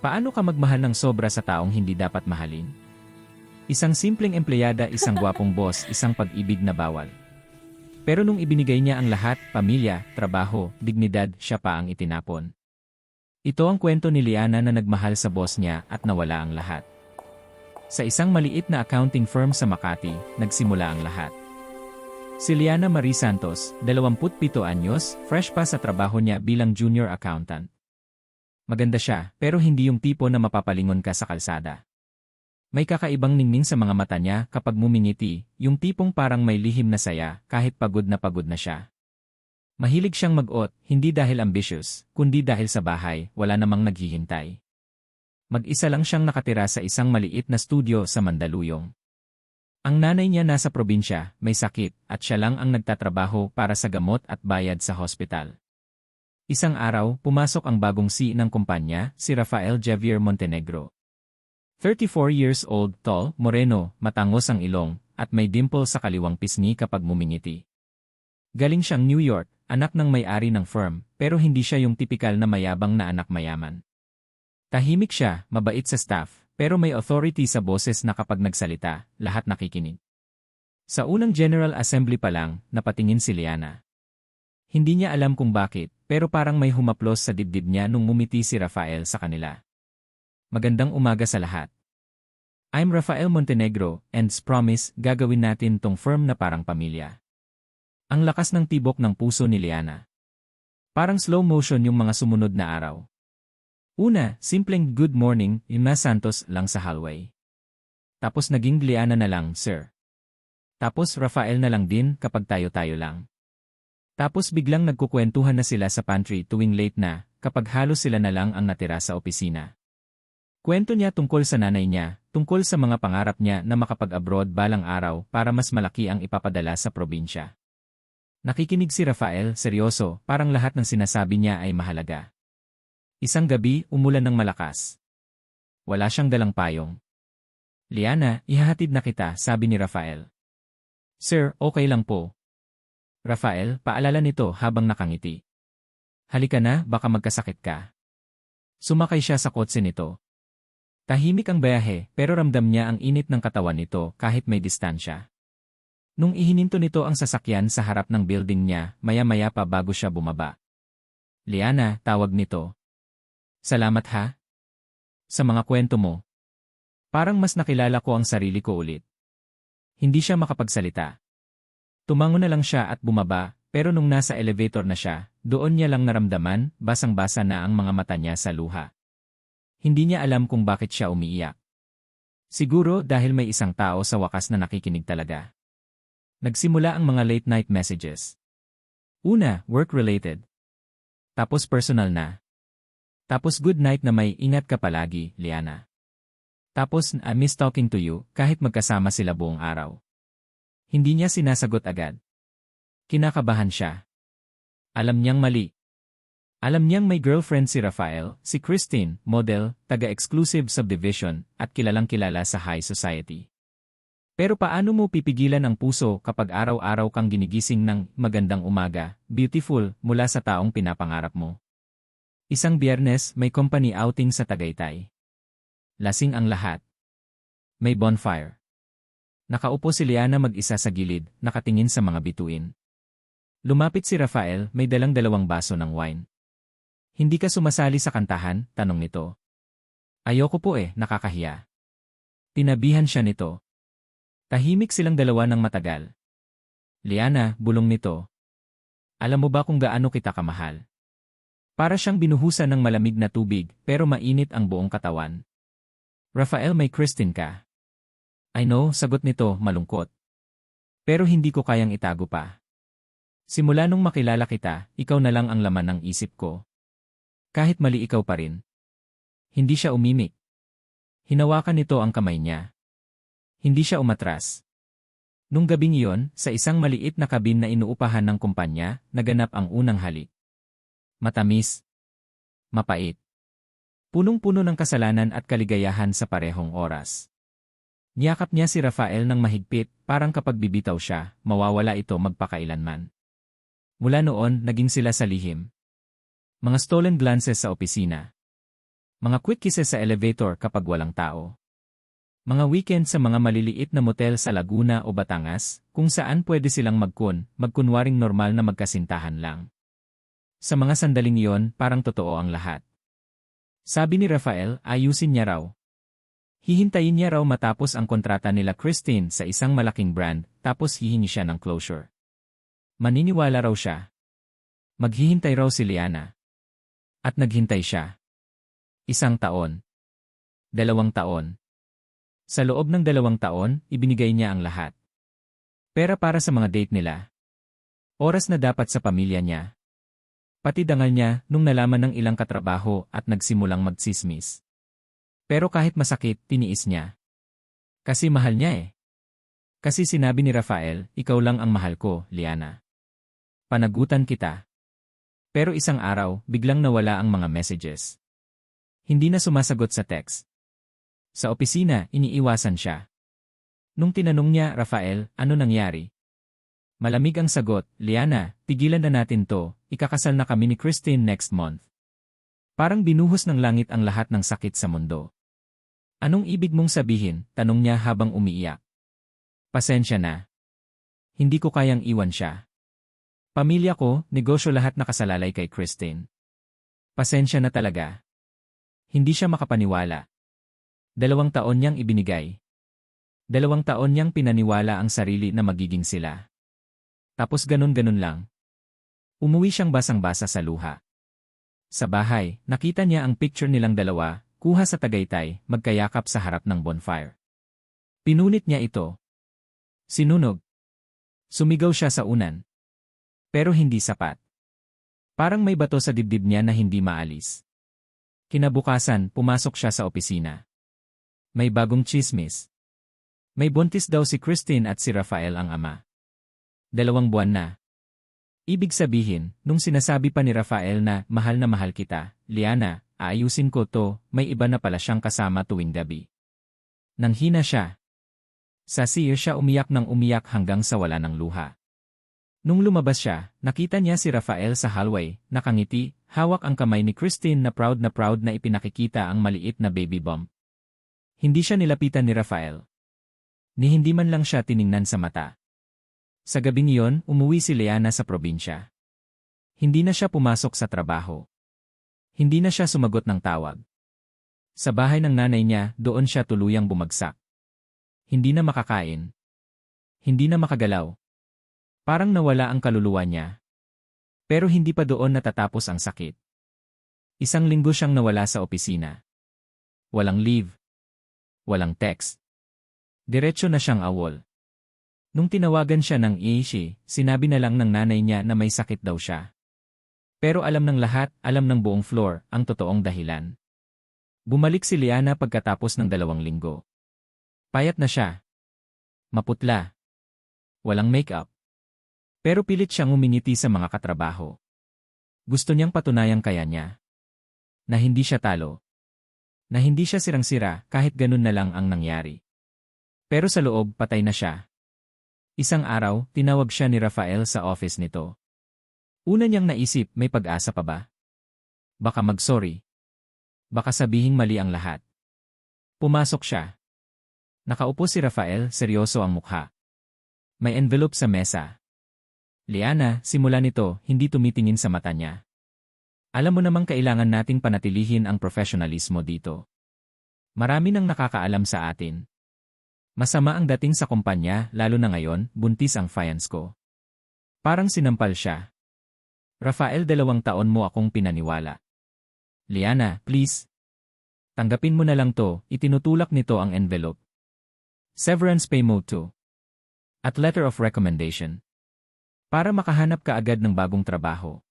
Paano ka magmahal ng sobra sa taong hindi dapat mahalin? Isang simpleng empleyada, isang gwapong boss, isang pag-ibig na bawal. Pero nung ibinigay niya ang lahat, pamilya, trabaho, dignidad, siya pa ang itinapon. Ito ang kwento ni Liana na nagmahal sa boss niya at nawala ang lahat. Sa isang maliit na accounting firm sa Makati, nagsimula ang lahat. Si Liana Marie Santos, 27 anyos, fresh pa sa trabaho niya bilang junior accountant. Maganda siya, pero hindi yung tipo na mapapalingon ka sa kalsada. May kakaibang ningning sa mga mata niya kapag mumingiti, yung tipong parang may lihim na saya kahit pagod na pagod na siya. Mahilig siyang mag-ot, hindi dahil ambitious, kundi dahil sa bahay, wala namang naghihintay. Mag-isa lang siyang nakatira sa isang maliit na studio sa Mandaluyong. Ang nanay niya nasa probinsya, may sakit, at siya lang ang nagtatrabaho para sa gamot at bayad sa hospital. Isang araw, pumasok ang bagong C ng kumpanya, si Rafael Javier Montenegro. 34 years old, tall, moreno, matangos ang ilong, at may dimple sa kaliwang pisngi kapag mumingiti. Galing siyang New York, anak ng may-ari ng firm, pero hindi siya yung tipikal na mayabang na anak mayaman. Tahimik siya, mabait sa staff, pero may authority sa boses na kapag nagsalita, lahat nakikinig. Sa unang General Assembly pa lang, napatingin si Liana. Hindi niya alam kung bakit, pero parang may humaplos sa dibdib niya nung mumiti si Rafael sa kanila. Magandang umaga sa lahat. I'm Rafael Montenegro, and promise, gagawin natin tong firm na parang pamilya. Ang lakas ng tibok ng puso ni Liana. Parang slow motion yung mga sumunod na araw. Una, simpleng good morning, Ima Santos lang sa hallway. Tapos naging Liana na lang, sir. Tapos Rafael na lang din kapag tayo-tayo lang. Tapos biglang nagkukwentuhan na sila sa pantry tuwing late na, kapag halos sila na lang ang natira sa opisina. Kwento niya tungkol sa nanay niya, tungkol sa mga pangarap niya na makapag-abroad balang araw para mas malaki ang ipapadala sa probinsya. Nakikinig si Rafael, seryoso, parang lahat ng sinasabi niya ay mahalaga. Isang gabi, umulan ng malakas. Wala siyang dalang payong. Liana, ihahatid na kita, sabi ni Rafael. Sir, okay lang po, Rafael, paalala nito habang nakangiti. Halika na, baka magkasakit ka. Sumakay siya sa kotse nito. Tahimik ang biyahe, pero ramdam niya ang init ng katawan nito kahit may distansya. Nung ihininto nito ang sasakyan sa harap ng building niya, maya-maya pa bago siya bumaba. Liana, tawag nito. Salamat ha. Sa mga kwento mo. Parang mas nakilala ko ang sarili ko ulit. Hindi siya makapagsalita. Tumango na lang siya at bumaba, pero nung nasa elevator na siya, doon niya lang naramdaman, basang-basa na ang mga mata niya sa luha. Hindi niya alam kung bakit siya umiiyak. Siguro dahil may isang tao sa wakas na nakikinig talaga. Nagsimula ang mga late-night messages. Una, work-related. Tapos personal na. Tapos good night na may ingat ka palagi, Liana. Tapos I miss talking to you kahit magkasama sila buong araw. Hindi niya sinasagot agad. Kinakabahan siya. Alam niyang mali. Alam niyang may girlfriend si Rafael, si Christine, model, taga-exclusive subdivision, at kilalang kilala sa high society. Pero paano mo pipigilan ang puso kapag araw-araw kang ginigising ng magandang umaga, beautiful, mula sa taong pinapangarap mo? Isang biyernes, may company outing sa Tagaytay. Lasing ang lahat. May bonfire. Nakaupo si Liana mag-isa sa gilid, nakatingin sa mga bituin. Lumapit si Rafael, may dalang dalawang baso ng wine. Hindi ka sumasali sa kantahan? Tanong nito. Ayoko po eh, nakakahiya. Tinabihan siya nito. Tahimik silang dalawa ng matagal. Liana, bulong nito. Alam mo ba kung gaano kita kamahal? Para siyang binuhusan ng malamig na tubig, pero mainit ang buong katawan. Rafael may Christine ka. I know, sagot nito, malungkot. Pero hindi ko kayang itago pa. Simula nung makilala kita, ikaw na lang ang laman ng isip ko. Kahit mali ikaw pa rin. Hindi siya umimik. Hinawakan nito ang kamay niya. Hindi siya umatras. Nung gabing iyon, sa isang maliit na kabin na inuupahan ng kumpanya, naganap ang unang halik. Matamis. Mapait. Punong-puno ng kasalanan at kaligayahan sa parehong oras. Niyakap niya si Rafael ng mahigpit, parang kapag bibitaw siya, mawawala ito magpakailanman. Mula noon, naging sila sa lihim. Mga stolen glances sa opisina. Mga quick kisses sa elevator kapag walang tao. Mga weekend sa mga maliliit na motel sa Laguna o Batangas, kung saan pwede silang magkun, magkunwaring normal na magkasintahan lang. Sa mga sandaling iyon, parang totoo ang lahat. Sabi ni Rafael, ayusin niya raw. Hihintayin niya raw matapos ang kontrata nila Christine sa isang malaking brand, tapos hihingi siya ng closure. Maniniwala raw siya. Maghihintay raw si Liana. At naghintay siya. Isang taon. Dalawang taon. Sa loob ng dalawang taon, ibinigay niya ang lahat. Pera para sa mga date nila. Oras na dapat sa pamilya niya. Pati dangal niya nung nalaman ng ilang katrabaho at nagsimulang magsismis. Pero kahit masakit, tiniis niya. Kasi mahal niya eh. Kasi sinabi ni Rafael, ikaw lang ang mahal ko, Liana. Panagutan kita. Pero isang araw, biglang nawala ang mga messages. Hindi na sumasagot sa text. Sa opisina, iniiwasan siya. Nung tinanong niya, Rafael, ano nangyari? Malamig ang sagot, Liana, tigilan na natin to, ikakasal na kami ni Christine next month. Parang binuhos ng langit ang lahat ng sakit sa mundo. Anong ibig mong sabihin? Tanong niya habang umiiyak. Pasensya na. Hindi ko kayang iwan siya. Pamilya ko, negosyo lahat nakasalalay kay Christine. Pasensya na talaga. Hindi siya makapaniwala. Dalawang taon niyang ibinigay. Dalawang taon niyang pinaniwala ang sarili na magiging sila. Tapos ganun-ganun lang. Umuwi siyang basang-basa sa luha. Sa bahay, nakita niya ang picture nilang dalawa, kuha sa Tagaytay, magkayakap sa harap ng bonfire. Pinunit niya ito. Sinunog. Sumigaw siya sa unan. Pero hindi sapat. Parang may bato sa dibdib niya na hindi maalis. Kinabukasan, pumasok siya sa opisina. May bagong chismis. May buntis daw si Christine at si Rafael ang ama. Dalawang buwan na. Ibig sabihin, nung sinasabi pa ni Rafael na mahal na mahal kita, Liana, aayusin ko to, may iba na pala siyang kasama tuwing gabi. Nang hina siya. Sa siya siya umiyak ng umiyak hanggang sa wala ng luha. Nung lumabas siya, nakita niya si Rafael sa hallway, nakangiti, hawak ang kamay ni Christine na proud na proud na ipinakikita ang maliit na baby bump. Hindi siya nilapitan ni Rafael. Ni hindi man lang siya tiningnan sa mata. Sa gabing iyon, umuwi si Leana sa probinsya. Hindi na siya pumasok sa trabaho. Hindi na siya sumagot ng tawag. Sa bahay ng nanay niya, doon siya tuluyang bumagsak. Hindi na makakain. Hindi na makagalaw. Parang nawala ang kaluluwa niya. Pero hindi pa doon natatapos ang sakit. Isang linggo siyang nawala sa opisina. Walang leave. Walang text. Diretso na siyang awol. Nung tinawagan siya ng Iishi, sinabi na lang ng nanay niya na may sakit daw siya. Pero alam ng lahat, alam ng buong floor, ang totoong dahilan. Bumalik si Liana pagkatapos ng dalawang linggo. Payat na siya. Maputla. Walang makeup. Pero pilit siyang umingiti sa mga katrabaho. Gusto niyang patunayang kaya niya. Na hindi siya talo na hindi siya sirang-sira kahit ganun na lang ang nangyari. Pero sa loob, patay na siya. Isang araw, tinawag siya ni Rafael sa office nito. Una niyang naisip, may pag-asa pa ba? Baka mag-sorry. Baka sabihing mali ang lahat. Pumasok siya. Nakaupo si Rafael, seryoso ang mukha. May envelope sa mesa. Liana, simula nito, hindi tumitingin sa mata niya. Alam mo namang kailangan nating panatilihin ang profesionalismo dito. Marami nang nakakaalam sa atin. Masama ang dating sa kumpanya, lalo na ngayon, buntis ang fiance ko. Parang sinampal siya. Rafael, dalawang taon mo akong pinaniwala. Liana, please. Tanggapin mo na lang to, itinutulak nito ang envelope. Severance pay mode 2. At letter of recommendation. Para makahanap ka agad ng bagong trabaho.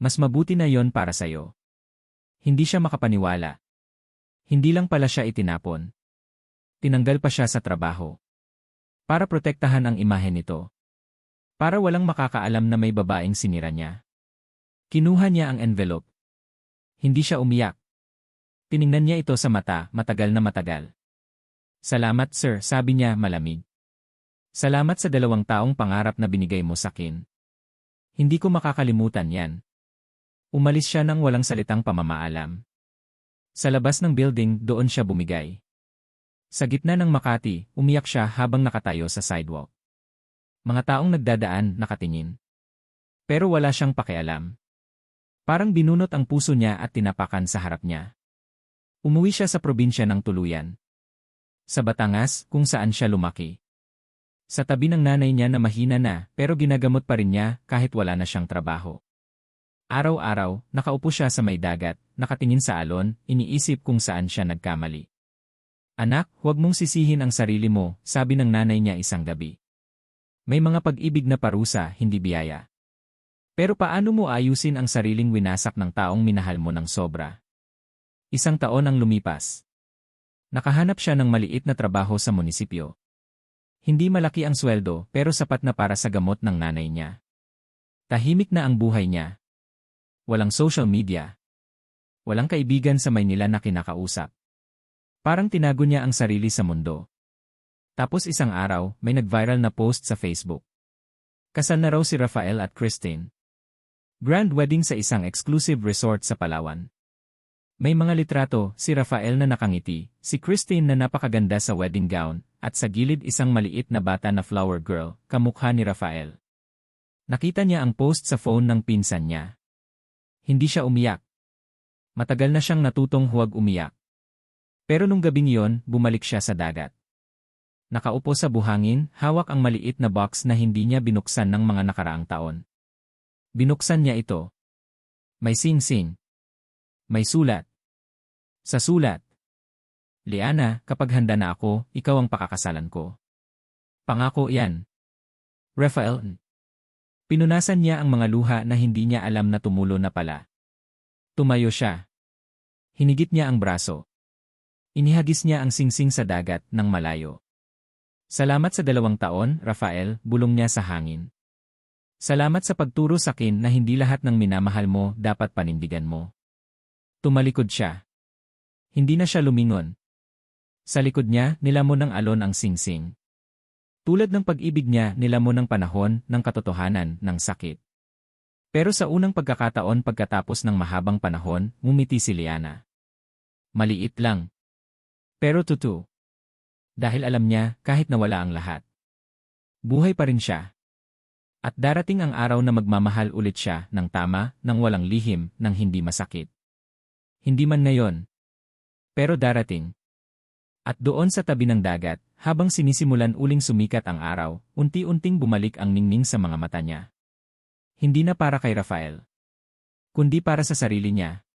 Mas mabuti na yon para sa'yo. Hindi siya makapaniwala. Hindi lang pala siya itinapon. Tinanggal pa siya sa trabaho. Para protektahan ang imahe nito. Para walang makakaalam na may babaeng sinira niya. Kinuha niya ang envelope. Hindi siya umiyak. Tiningnan niya ito sa mata, matagal na matagal. Salamat sir, sabi niya malamig. Salamat sa dalawang taong pangarap na binigay mo sa akin. Hindi ko makakalimutan yan. Umalis siya nang walang salitang pamamaalam. Sa labas ng building, doon siya bumigay. Sa gitna ng Makati, umiyak siya habang nakatayo sa sidewalk. Mga taong nagdadaan, nakatingin. Pero wala siyang pakialam. Parang binunot ang puso niya at tinapakan sa harap niya. Umuwi siya sa probinsya ng tuluyan. Sa Batangas, kung saan siya lumaki. Sa tabi ng nanay niya na mahina na, pero ginagamot pa rin niya kahit wala na siyang trabaho. Araw-araw, nakaupo siya sa may dagat, nakatingin sa alon, iniisip kung saan siya nagkamali. Anak, huwag mong sisihin ang sarili mo, sabi ng nanay niya isang gabi. May mga pag-ibig na parusa, hindi biyaya. Pero paano mo ayusin ang sariling winasak ng taong minahal mo ng sobra? Isang taon ang lumipas. Nakahanap siya ng maliit na trabaho sa munisipyo. Hindi malaki ang sweldo pero sapat na para sa gamot ng nanay niya. Tahimik na ang buhay niya. Walang social media. Walang kaibigan sa Maynila na kinakausap. Parang tinago niya ang sarili sa mundo. Tapos isang araw, may nag-viral na post sa Facebook. Kasal na raw si Rafael at Christine. Grand wedding sa isang exclusive resort sa Palawan. May mga litrato, si Rafael na nakangiti, si Christine na napakaganda sa wedding gown, at sa gilid isang maliit na bata na flower girl, kamukha ni Rafael. Nakita niya ang post sa phone ng pinsan niya. Hindi siya umiyak. Matagal na siyang natutong huwag umiyak. Pero nung gabing yon, bumalik siya sa dagat. Nakaupo sa buhangin, hawak ang maliit na box na hindi niya binuksan ng mga nakaraang taon. Binuksan niya ito. May sing-sing. May sulat. Sa sulat. Liana, kapag handa na ako, ikaw ang pakakasalan ko. Pangako yan. Rafael. Pinunasan niya ang mga luha na hindi niya alam na tumulo na pala. Tumayo siya. Hinigit niya ang braso. Inihagis niya ang singsing sa dagat ng malayo. Salamat sa dalawang taon, Rafael, bulong niya sa hangin. Salamat sa pagturo sa akin na hindi lahat ng minamahal mo dapat panindigan mo. Tumalikod siya. Hindi na siya lumingon. Sa likod niya, nilamon ng alon ang singsing. Tulad ng pag-ibig niya, nilamon ng panahon, ng katotohanan, ng sakit. Pero sa unang pagkakataon pagkatapos ng mahabang panahon, ngumiti si Liana. Maliit lang. Pero tutu. Dahil alam niya, kahit nawala ang lahat. Buhay pa rin siya. At darating ang araw na magmamahal ulit siya ng tama, ng walang lihim, ng hindi masakit. Hindi man ngayon. Pero darating. At doon sa tabi ng dagat, habang sinisimulan uling sumikat ang araw, unti-unting bumalik ang ningning sa mga mata niya. Hindi na para kay Rafael. Kundi para sa sarili niya.